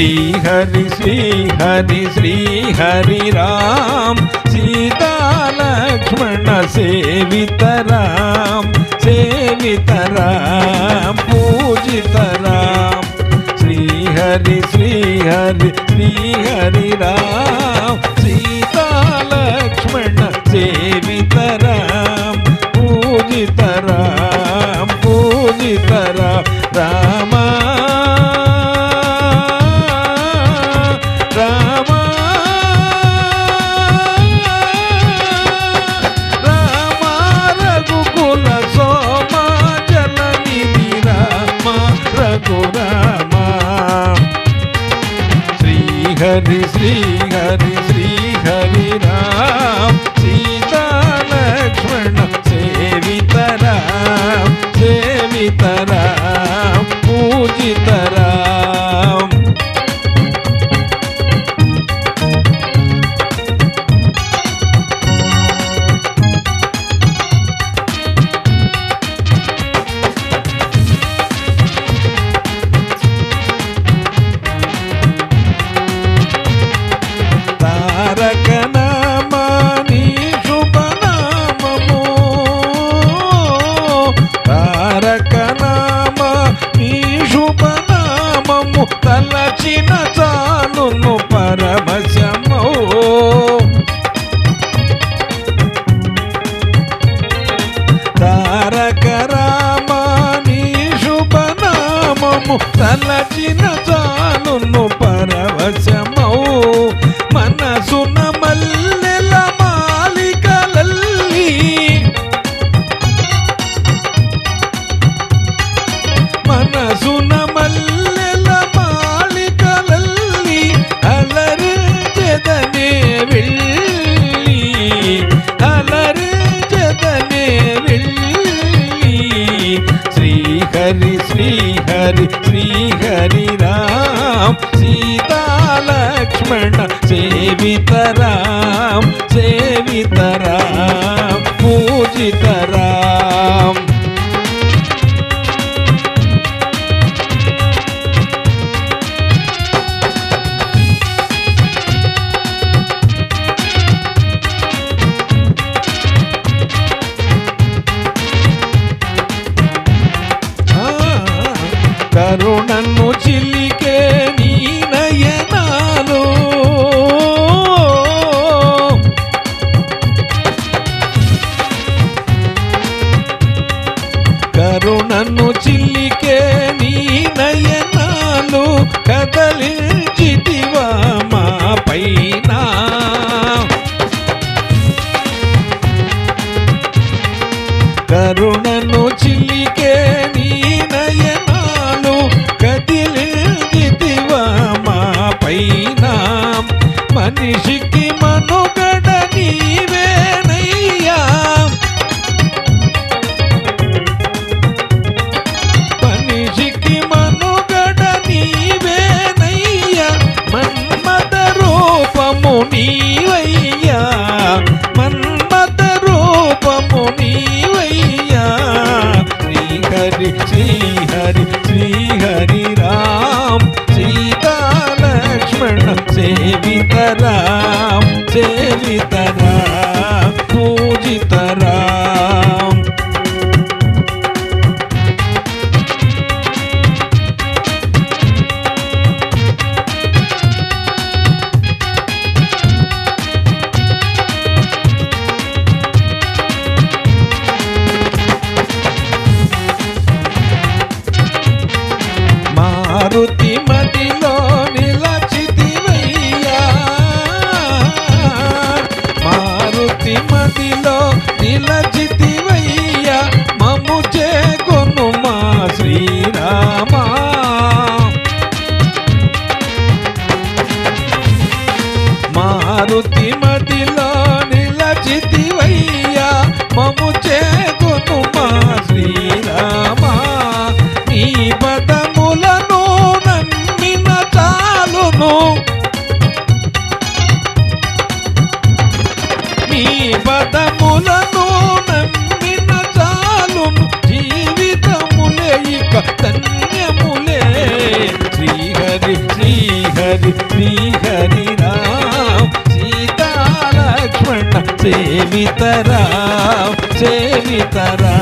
श्री हरि श्री हरि श्री हरि राम सीता लक्ष्मण सेवितराम सेवितराम पूजितराम श्री हरि श्री हरि श्री हरि राम హరి శ్రీ హరి శ్రీ హరి రామ. సీతా లక్ష్మణ సేవిత రామ సేవిత రామ. పూజిత శ్రీహరి శ్రీహరి శ్రీహరి రామ్ సీతా లక్ష్మణ సేవిత రామ్ సేవిత రామ్ పూజిత రామ్ కరుణను చిల్లికే నీ నయనాలు. కరుణను చిల్లికే నీ నయనాలు. కదలించితివా మా పైన. కరుణను చిల్లికే de. సేవిత మారుతి నిలచితివయ్యా. మము చేకొను మా శ్రీరామా. నీ పదములను నమ్మిన చాలును. నీ పదములను నమ్మిన చాలును. జీవితములే ఇక ధన్యములే. శ్రీహరి శ్రీహరి శ్రీహరి. చేమితరా చేమితరా